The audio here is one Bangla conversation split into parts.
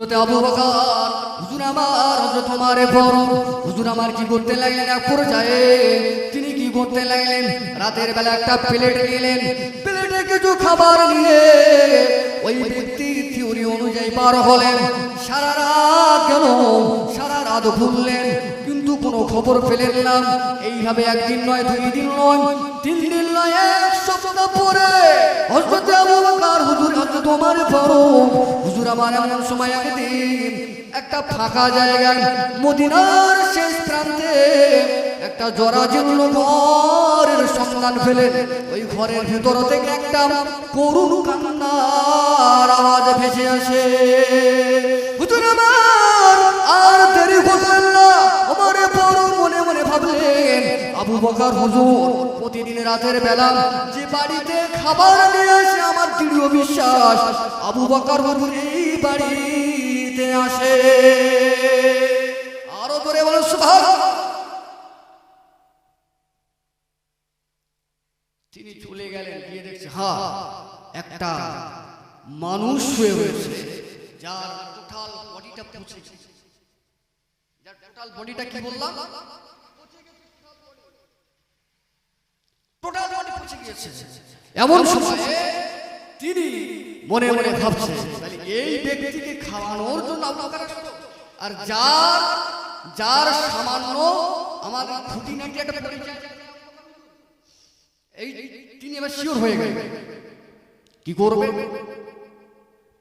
হজরতে আবু বকর, হুজুর আমার করতে লাগলেন? এক পর্যায়ে তিনি কি করতে লাগলেন? রাতের বেলা একটা প্লেট নিলেন। প্লেটে কিছু খাবার নিয়ে ওই ব্যক্তির থিওরি অনুযায়ী পার হলেন। সারা রাত গেল সারা রাত ঘুরলেন। কোনো খবর পেলেন না। এইভাবে একদিন নয়, দুই দিন নয়, তিন দিন নয়, এক সপ্তাহ পরে হজরতে আবু বকর, হুজুর হজরত তোমার ফারুক হুজুর আমার এমন সময় একদিন একটা ফাঁকা জায়গায় মদিনার শেষ প্রান্তে একটা জরাজীর্ণ ঘরের সন্ধান পেলেন। ওই ঘরের ভেতর থেকে একটা করুণ কান্নার আওয়াজ ভেসে আসে। হুজুর আমার আর দেরি করলেন বকর হুজুর। প্রতিদিন রাতের বেলা যে বাড়িতে খাবার নিয়ে আসে আমার দৃঢ় বিশ্বাস, আবু বকর হুজুর এই বাড়িতে আসে। আরও ধরে বলো, সুবহানাল্লাহ। তিনি চলে গেলেন, গিয়ে দেখছে, হা, একটা মানুষ শুয়ে রয়েছে, যার টোটাল বডিটা পচে গেছে। যার টোটাল বডিটা কি বললাম টোটাল বডি পচে গিয়েছে এমন সময়ে তিনি মনে মনে ভাবছে এই ব্যক্তিকে খাওয়ানোর জন্য আর যার যার সামান্য আমার খুঁটিনাটি একটা পরিচয় এই তিনি এবার শিওর হয়ে গেলেন। কি করবে?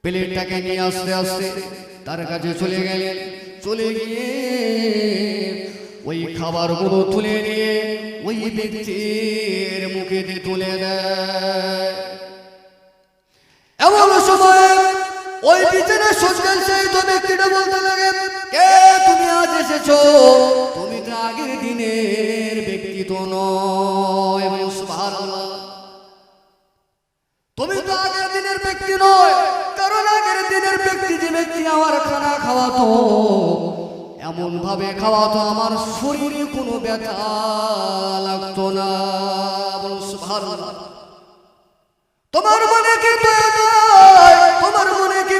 প্লেটটাকে নিয়ে আস্তে আস্তে তার কাছে চলে গেলেন। চলে গিয়ে ওই খাবারগুলো তুলে নিয়ে ওই ব্যক্তির দিয়ে তুলে দেয়। এমন সময় ওই বিছানা সজ্জাল সেই তো ব্যক্তিটা বলতে লাগে কে তুমি আজ এসেছ? তুমি তো আগের দিনের ব্যক্তি তো নয়। এমন ভাবে খাওয়াতো আমার শরীরে কোনো ব্যথা লাগতো না। তোমার মনে কি তোমার মনে কি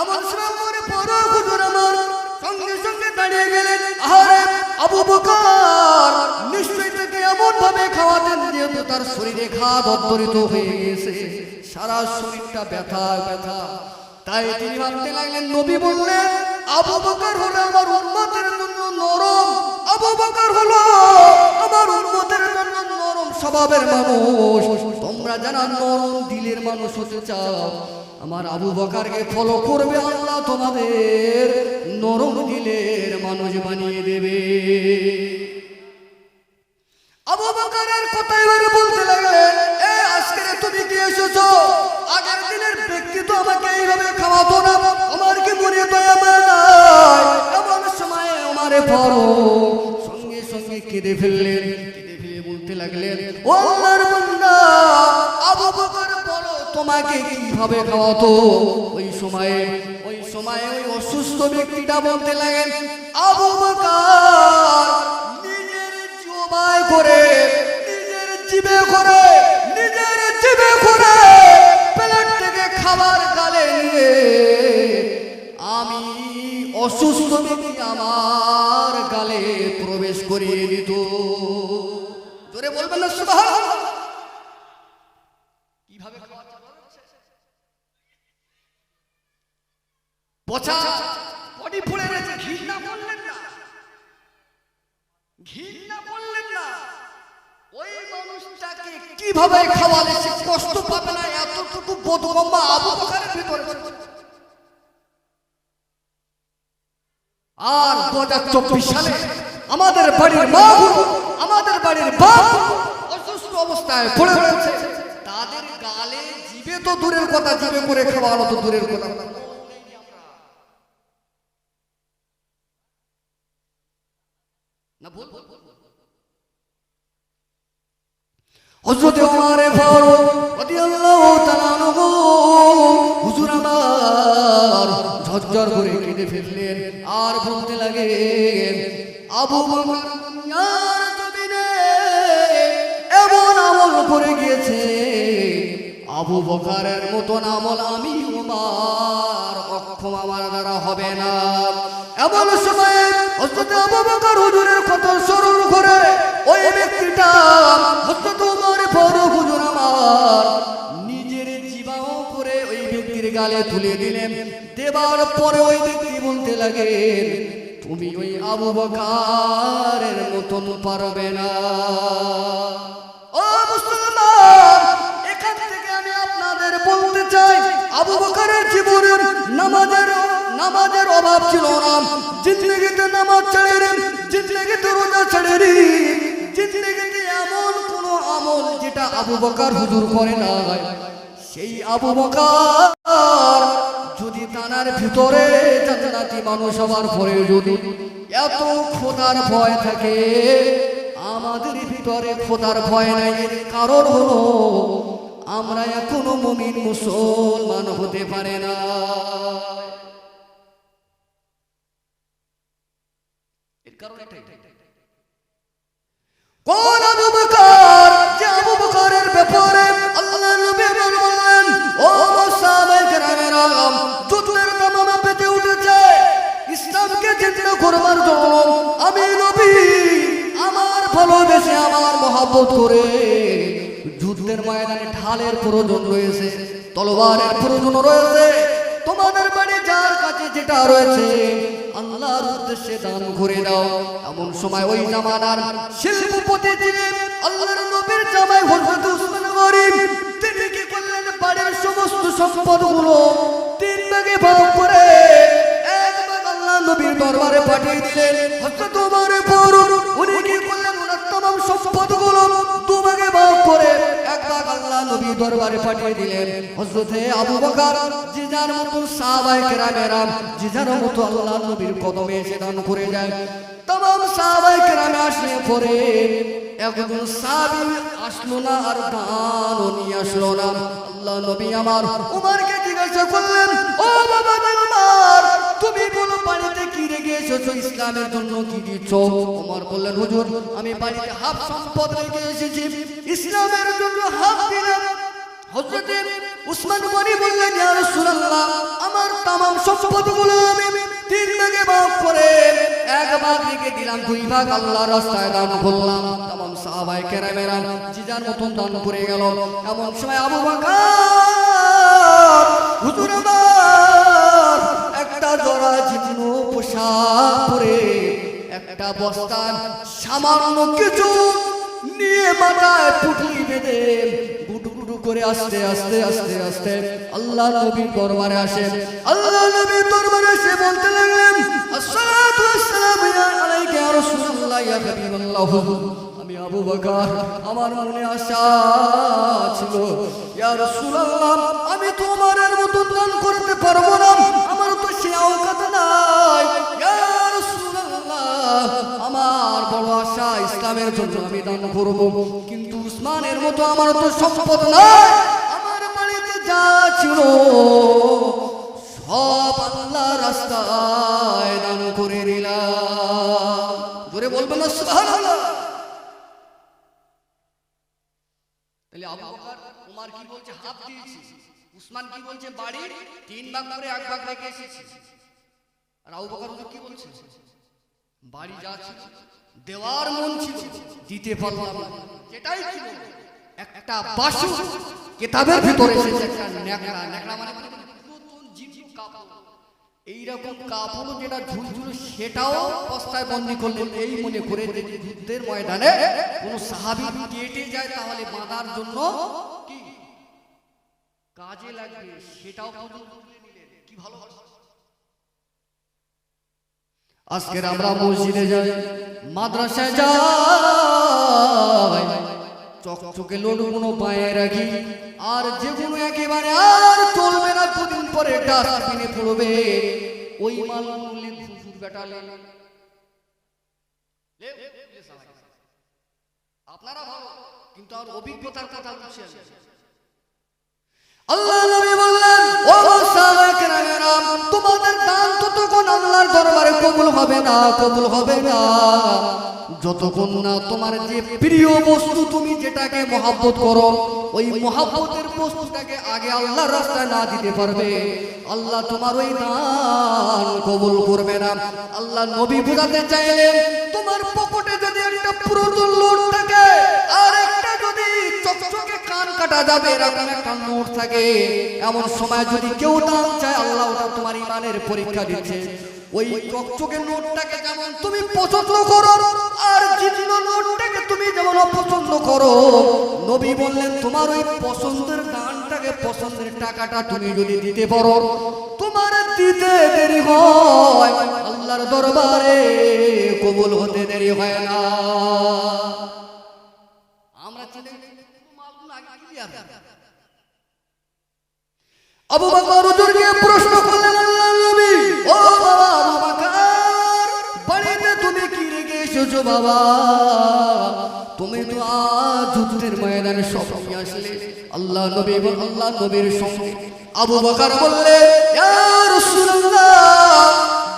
এমন সময় মনে পড়ো হুজুর আমার সঙ্গে সঙ্গে দাঁড়িয়ে গেলেন। আরে আবু বকর নিশ্চয়ই তাকে এমন ভাবে খাওয়াতেন যেহেতু তার শরীরে ঘা দত্তরিত হয়ে গেছে। সারা শরীরটা ব্যথা ব্যথা। তাই তিনি ভাবতে লাগলেন, নবী বললেন আবু বকর হলো আমার উন্মতের জন্য নরম। আবু বকর হলো আমার উন্মতের জন্য নরম স্বভাবের মানুষ। তোমরা যারা নরম দিলের মানুষ হতে চাও, আমার আবু বকারকে ফলো করবে আল্লাহ তোমাদের। নরম দিলের মানুষ বানিয়ে দেবে। আবু বকারের কথা এবারে বলতে লাগলেন, এ আজকে তুমি কি এসেছ? আগের দিনের ব্যক্তি তো আমাকে এইভাবে খাওয়াতো না। আমার কেঁদে ফেললেন বলতে লাগলেন, ও আল্লাহর বান্দা আবু বলো তোমাকে কীভাবে খাওয়াতো? ওই সময়ে ওই সময়ে ওই অসুস্থ ব্যক্তিটা বলতে লাগেন আবু নিজের জবাই করে, নিজের জিবে করে, নিজের জিবে করে, প্লেট থেকে খাবার গালে নিয়ে আমি অসুস্থ ব্যক্তি আমার গালে প্রবেশ করিয়ে দিত। জোরে বলবেন না কীভাবে পচা বডি ফুলে গেছে, ঘৃণা করলেন না। ঘৃণা করলেন না। ওই মানুষটাকে কীভাবে খাওয়ালে সে কষ্ট পাবে না? এতটুকু বোধগম্বা আবু বকরের ভিতরে। আর দু হাজার চব্বিশ সালে আমাদের বাড়ির মা আমাদের বাড়ির বাপ অসুস্থ অবস্থায় পড়ে রয়েছে। তাদের গালে জিবে তো দূরের কথা জিবে করে খাওয়ানো তো দূরের কথা। না বল হযরতে ওমর ফারুক ঝরঝর করে কেঁদে ফেললেন। আর বলতে লাগে আবু এমন আমল করে গিয়েছে। আবু বকারের মতন আমল আমি ওমার ক্ষমা আমার দ্বারা হবে না। এমন সময়ে হযরত আবু বকর হুজুরের কথা স্মরণ করে ওই ব্যক্তিটা হযরত ওমর ফারুক হুজুর আমার ব্যক্তির গালে তুলে দিলেন। দেবার পরে ওই ব্যক্তি বলতে লাগে তুমি ওই আবু মতন পারবে না। ও মুসলমান, এখান থেকে আমি আপনাদের বলতে চাই, আবু বকরের জীবনে নামাজের নামাজের অভাব ছিল না। জিন্দগিতে নামাজ ছেড়ে জিন্দগিতে রোজা ছেড়ে জিন্দগিতে এমন কোন আমল যেটা আবু বকর হুজুর করে না সেই আবু বকর যদি তানার ভিতরে জান্নাতি মানুষ হওয়ার পরে যদি এত খোদার ভয় থাকে, আমাদের ভিতরে খোদার ভয় নাই, এর কারণ হলো আমরা এখনও মমিন মুসলমান হতে পারে না। কোন আবু বকর যে আবু বকরের ব্যাপারে যুদ্ধের তামামা পেতে উঠেছে। ইসলামকে জিন্দা করবার জন্য আমি নবী, আমার ভালোবেসে আমার মহাব্বত করে যুদ্ধের ময়দানে ঢালের প্রয়োজন রয়েছে, তলোয়ারের প্রয়োজন রয়েছে। তোমাদের বাড়ি যার কাছে যেটা রয়েছে, আল্লাহর উদ্দেশ্যে দান করে দাও। এমন সময় ওই জামানার শিল্পপতি ছিলেন আল্লাহর নবীর জামাই হযরত উসমান গরিব সম্পদগুলো তিন ভাগে ভাগ করে এক ভাগ আল্লাহ নবীর দরবারে পাঠিয়ে দিলেন হযরত ওমর ফারুক উনি কি করলেন ওনার तमाम সম্পদগুলো দুভাগে ভাগ করে এক ভাগ আল্লাহ নবী দরবারে পাঠিয়ে দিলেন হযরতে আবু বকর যে যার মতো সাহাবায়ে কেরামেরা যে যার মতো আল্লাহ নবীর কদমে এসে দান করে যায় तमाम সাহাবায়ে কেরামে আসলে পরে একজন সাহাবী আসলো না আর দানও নিয়ে আসলো না আল্লাহ নবী আমার উমরকে জিজ্ঞাসা করলেন ও বাবা উমর তুমি বলো বাড়িতে কি রেখে এসেছো ইসলামের জন্য কি দিচ্ছ উমর বললেন হুজুর আমি বাড়িতে হাফ সম্পদ রেখে এসেছি ইসলামের জন্য হাফ দিলাম হযরতে উসমান গনি বললেন ইয়া রাসূলুল্লাহ আমার तमाम সম্পদগুলো আমি তিন ভাগে ভাগ করে এক ভাগ রেখে দিলাম, দুই ভাগ আল্লাহ রাস্তায় দান করলাম। তাম সাহাবাই কেরামেরাম জিজার মতন দান করে গেল। এমন সময় আবু বাকার একটা জোড়া ঝিঝিনো পোশাক পরে একটা বস্তার সামান্য কিছু নিয়ে মাথায় পুটলি বেঁধে করে আস্তে আস্তে আস্তে আস্তে আল্লাহ নবীর দরবারে আসেন আল্লাহ নবীর দরবারে এসে বলতে লাগলেন, আসসালাতু ওয়াসসালামু আলাইকা ইয়া রাসূলুল্লাহ, ইয়া হাবিবাল্লাহ। আমি আবু বকর, আমার মনে আশা ছিল, ইয়া রাসূলুল্লাহ, আমি তোমার মতো দান করতে পারব না। আমার তো সে অবকাশ নাই। ইয়া রাসূলুল্লাহ, আমার বড় আশা ইসলামের জন্য আমি দান করব। কিন্তু উসমানের মতো আমার তো সম্পদ নাই। আমার বাড়িতে যা ছিল, সব আল্লাহ রাস্তায় দান করে দিলাম। বলবেন না, সুবহানাল্লাহ। তাহলে আবু কি বলছে? হাত দিয়েছি। উসমান কি বলছে? বাড়ি তিন ভাগ করে এক ভাগ রেখে এসেছি। আর আবু কি বলছে? বাড়ি যা ছিল দেওয়ার মন ছিল দিতে পারলাম না। যেটাই ছিল একটা বাসু কিতাবের ভিতরে এসেছে একটা ন্যাকড়া ন্যাকড়া মানে এইরকম কাপড় যেটা ঝুলঝুল সেটাও বস্তায় বন্দি করলেন। এই মনে করে যে যুদ্ধের ময়দানে কোন সাহাবি কেটে যায় তাহলে বাঁধার জন্য কি? কাজে লাগবে সেটাও। কি ভালো ভালো আজকের আমরা মসজিদে যাই মাদ্রাসায় যাই চকচকে লডু কোনো পায়ে রাখি আর যেগুলো একেবারে আর চলবে না দুদিন পরে ডাস্টবিনে পড়বে ওই মাল মূল্যে ফুসুর বেটালে আপনারা ভালো কিন্তু আর অভিজ্ঞতার কথা বলছেন আল্লাহ যতক্ষণ না তোমার যে প্রিয় বস্তু তুমি যেটাকে মহাব্বত করো, ওই মহাব্বতের বস্তুটাকে আগে আল্লাহর রাস্তায় না দিতে পারবে। আল্লাহ তোমার ওই দান কবুল করবে না। আল্লাহ নবী বোঝাতে চাইলেন, তোমার পকেটে যদি একটা পুরাতন লোট থাকে, আর একটা যদি চকচকে কান কাটা যাবে, এরকম একটা নোট থাকে এমন সময় যদি কেউ দান চায়, আল্লাহ ওটা তোমার ইমানের পরীক্ষা দিচ্ছে। ওই চকচকে নোটটাকে যেমন তুমি পছন্দ করো, আর জীর্ণ নোটটাকে তুমি যেমন অপছন্দ করো, নবী বললেন, তোমার ওই পছন্দের দানটাকে পছন্দের টাকাটা তুমি যদি দিতে পারো, তোমার দিতে দেরি হয়। আল্লাহর দরবারে কবুল হতে দেরি হয় না আমরা চিনে মালগুলো আগে clear। আবু বকর হুজুরকে প্রশ্ন করলেন বাবা আবু বকর বাড়িতে তুমি কি রেখে এসেছ, বাবা? তুমি তো আজ যুদ্ধের ময়দানে সব আসলে। আল্লাহ নবী এবং আল্লাহ নবীর সঙ্গে। আবু বকর বললে, ইয়া রাসূলুল্লাহ,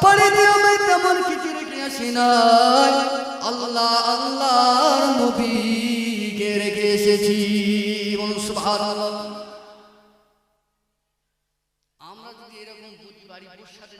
বাড়িতে আমি তেমন কিছু রেখে আসি নাই। আল্লাহ, আল্লাহর নবীকে রেখে এসেছি। বলুন, সুবহানাল্লাহ আমরা যদি এরকম বুঝি বাড়ি সাথে যে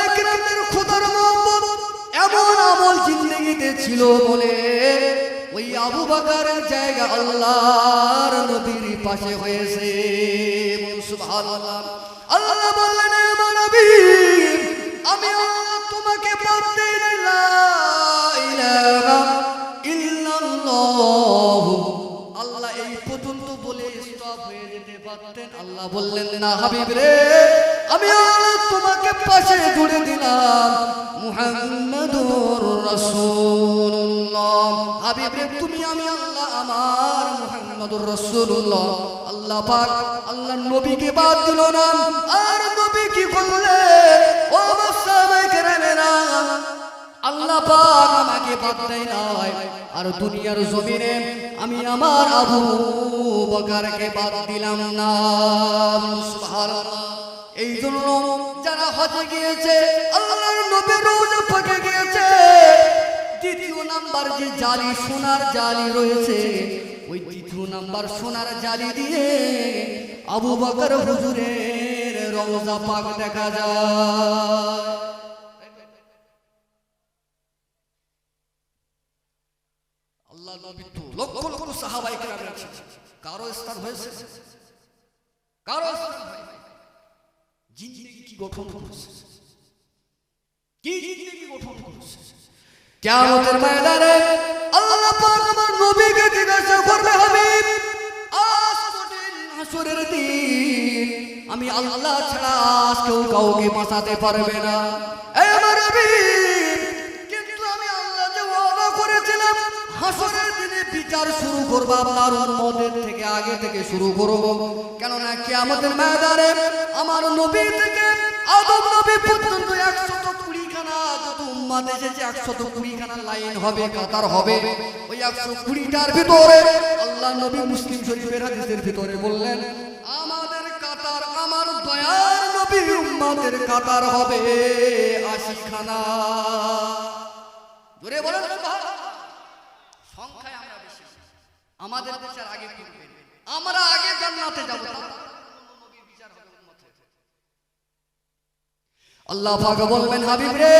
ছিল বলে ওই আবু বকরের জায়গা আল্লাহর নবীর পাশে হয়েছে। আল্লাহ বললেন, "এ আমার নবী, আমি তোমাকে ইল্লাল্লাহ। আল্লাহ এই পর্যন্ত বলে স্টপ হয়ে যেতে পারতেন। আল্লাহ বললেন, না হাবিব রে আমি তোমাকে পাশে জুড়ে দিলাম। মুহাম্মাদুর রাসূলুল্লাহ। হাবিব, তুমি আমি আল্লাহ, আমার মুহাম্মাদুর রাসূলুল্লাহ। আল্লাহ পাক আল্লাহ নবীকে বাদ দিল না। আর নবী কি করলে? ও আমার সাহাবায়ে কেরামেরা। আল্লাহ পাক আমাকে বাদ দেয় নাই। আর দুনিয়ার জমিনে আমি আমার আবু বকরকে বাদ দিলাম না। সুবহানাল্লাহ। এই জন্য যারা হজে গিয়েছে, আল্লাহর নবীর রোজা পাকে গিয়েছে। দ্বিতীয় নাম্বার যে জালি, সোনার জালি রয়েছে, ওই দ্বিতীয় নাম্বার সোনার জালি দিয়ে আবু বকর হুজুরের রওজা পাক দেখা যায়। আল্লাহ নবী সাহাবাই কারও স্থান হয়েছে। কারও স্থান হয়নি। জিন্দেগি আমি আল্লাহ কাউকে বাঁচাতে পারবে না। কিন্তু আমি আল্লাহ করেছিলাম হাসরের বিচার শুরু করব আপনার উম্মতের থেকে, আগে থেকে শুরু করব। কেননা কিয়ামতের ময়দানে আমার নবী থেকে আদম নবী পর্যন্ত একশত কুড়ি যত এসেছে হবে, কাতার হবে। ওই কুড়িটার ভিতরে আল্লাহ নবী মুসলিম ভিতরে বললেন, আমাদের কাতার আমার দয়ার নবী উম্মাদের কাতার হবে আশি খানা জোরে বলেন সুবহানাল্লাহ। সংখ্যায় আমরা বেশি আমাদের বিচার আগে আমরা আগে জান্নাতে যাব। আল্লাহ পাক বলবেন, হাবিব রে,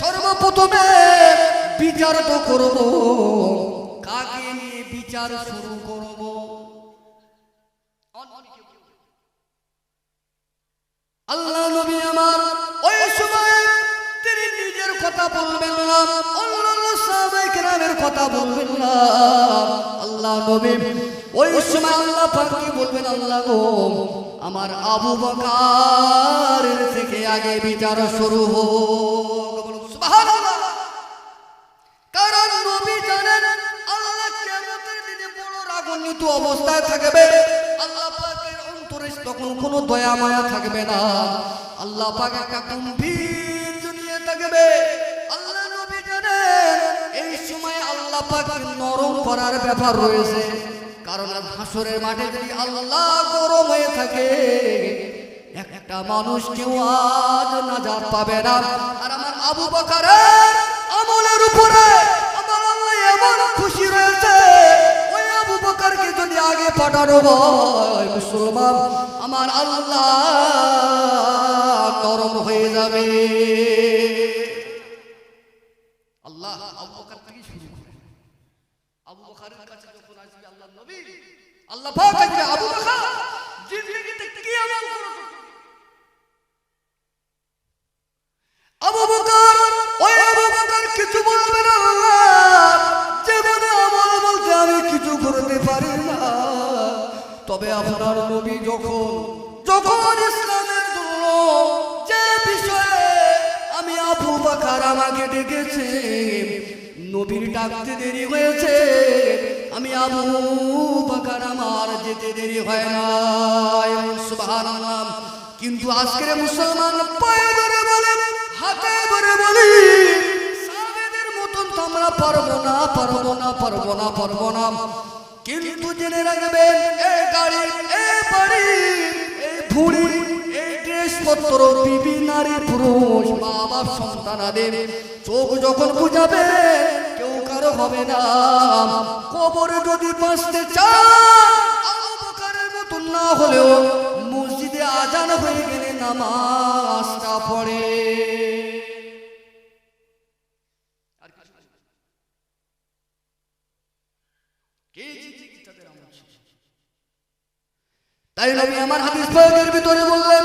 সর্বপ্রথমে বিচার তো করব। কাকে নিয়ে বিচার শুরু করব? কথা বলবেন না। আল্লাহ নবী, ওই সময় আল্লাহ পাকি বলবেন আল্লাহ গো? আমার আবু বকার থেকে আগে বিচার শুরু হোক। কারণ আল্লাহ কেমতের দিনে অবস্থায় থাকবে। আল্লাহ অন্তরে তখন কোনো থাকবে না। আল্লাহ দুনিয়া থাকবে। নরম করার ব্যাপার রয়েছে। কারণ হাসরের মাঠে যদি আল্লাহ গরম হয়ে থাকে, একটা মানুষ কেউ আজ নাজাত পাবে না। আর আমার আবু বকারের আমলের উপরে আমার খুশি রয়েছে। ওই আবু বকারকে যদি আগে পাঠানো হয়, মুসলমান, আমার আল্লাহ নরম হয়ে যাবে আল্লাহ আবু বকর থেকে শুরু করে আবু বকরের কাছে যখন আসবে আল্লাহ নবী আল্লাহ পাক আবু বকর জিন্দেগিতে নবীর ডাকতে দেরি হয়েছে। আমি আবু বকর, আমার যেতে দেরি হয় না সুবহানাল্লাহ। কিন্তু আজকের মুসলমান পায়ে ধরে বলে হাতে ধরে বলি মতন তো আমরা পারব না পারব না পারব না পারব না। কিন্তু জেনে রাখবেন এই গাড়ি এই বাড়ি এই ভুড়ি এই ড্রেসপত্র, বিবি নারী পুরুষ মা বাপ চোখ যখন বুঝাবে কেউ কারও হবে না। কবরে যদি বাঁচতে চান মতন না হলেও মসজিদে আজান হয়ে গেলে নামাজটা পড়ে? তাই নবী আমার হাদিস পাকের ভিতরে বললেন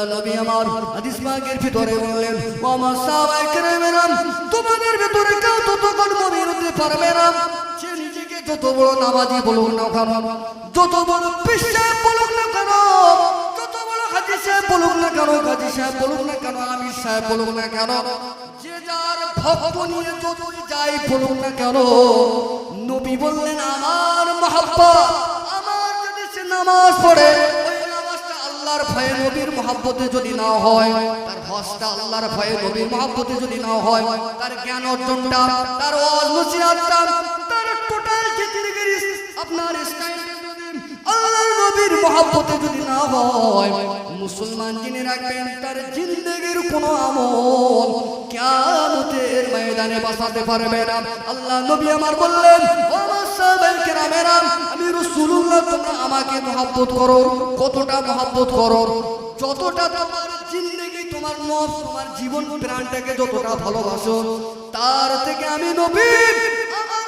আল্লাহ নবী আমার হাদিস পাকের ভিতরে বললেন ও আমার সাহাবায়ে কেরামেরা তোমাদের ভিতরে কেউ ততক্ষণ মুমিন হতে পারবে না। সে নিজেকে যত বড় নামাজি বলুক না কেন, যত বড় বিশ্বাস বলুক না কেন, যত বড় হাজি সাহেব বলুক না কেন গাজী সাহেব বলুক না কেন, আমির সাহেব বলুক না কেন, যে যার ভক্ত নিয়ে যতই যাই বলুক না কেন, নবী বললেন, আমার মহাব্বা আমার যদি সে নামাজ পড়ে আল্লাহর ভয়ে নবীর মহাব্বতে যদি না হয়, তার হজটা আল্লাহর ভয়ে নবীর মহাব্বতে যদি না হয়, তার জ্ঞান অর্জনটা, তার ওয়াজ তার টোটাল জিন্দগির আপনার স্টাইলটা যদি আল্লাহর নবীর মহাব্বতে যদি না হয়, মুসলমান রাখবেন তার জিন্দগির আমল কিয়ামতের ময়দানে বাঁচাতে পারবে না। আল্লাহ নবী আমার বললেন আমাকে মহব্বত করো। কতটা মহব্বত করো? যতটা তোমার জিন্দগি, তোমার নফস তোমার জীবন, প্রাণটাকে যতটা ভালোবাসো, তার থেকে আমি নবী, আমার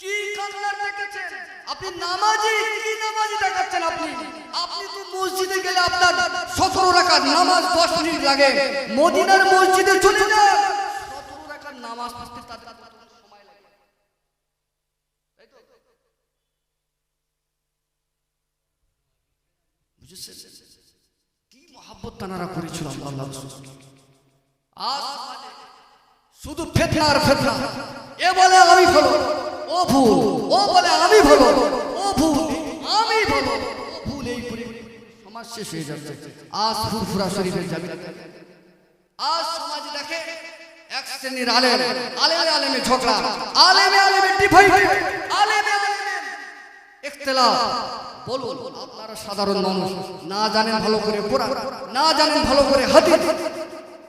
কি কান্নার দেখেছেন? আপনি নামাজি? কি নামাজি দেখাচ্ছেন আপনি? আপনি তো মসজিদে গেলে আপনার সতেরো রাকাত নামাজ দশ মিনিট লাগে। মদিনার মসজিদে চলে যান। সতেরো রাকাত নামাজ পড়তে তার সময় লাগে? বুঝেছেন? কি মহাব্বত তানারা করেছিল আল্লাহ রাসূল শুধু ফেতনা আর ফেতনা। এ বলে আমি ভালো ও ভুল, ও বলে আমি ভালো, ও ভুল, আমি ভালো ভুল এই করে সমাজ শেষ হয়ে যাচ্ছে। আজ ফুরফুরা শরীফের যাবে আজ সমাজ দেখে এক শ্রেণির আলেম, আলেমে আলেমে ঝগড়া, আলেমে আলেমে ডিভাইড আলেমে আলেমে ইখতিলাফ। বলুন, আপনারা সাধারণ মানুষ, না জানেন ভালো করে কোরআন, না জানেন ভালো করে হাদিস।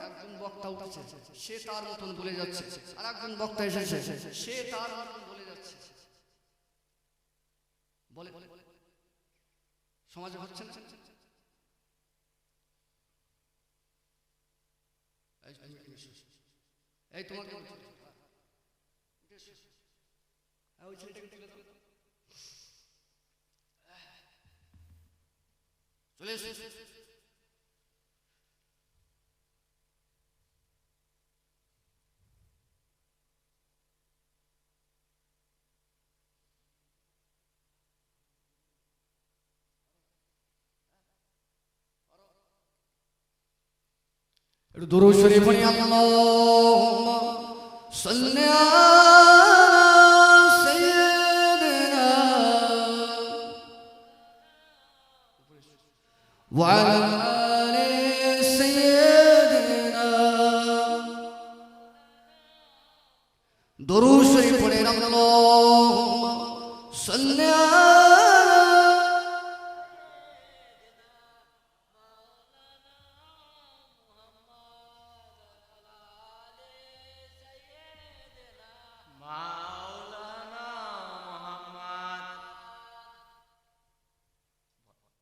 একজন বক্তা উঠেছে, সে তার মতন বলে যাচ্ছে আর একজন বক্তা এসেছে, সে তার বলে সমাজে হচ্ছে এই তোমাকে হ্যাঁ, ওই ছেলেটাকে তুলে এসে। একটু দূর শরীফ পড়ি আল্লাহ সাল্লি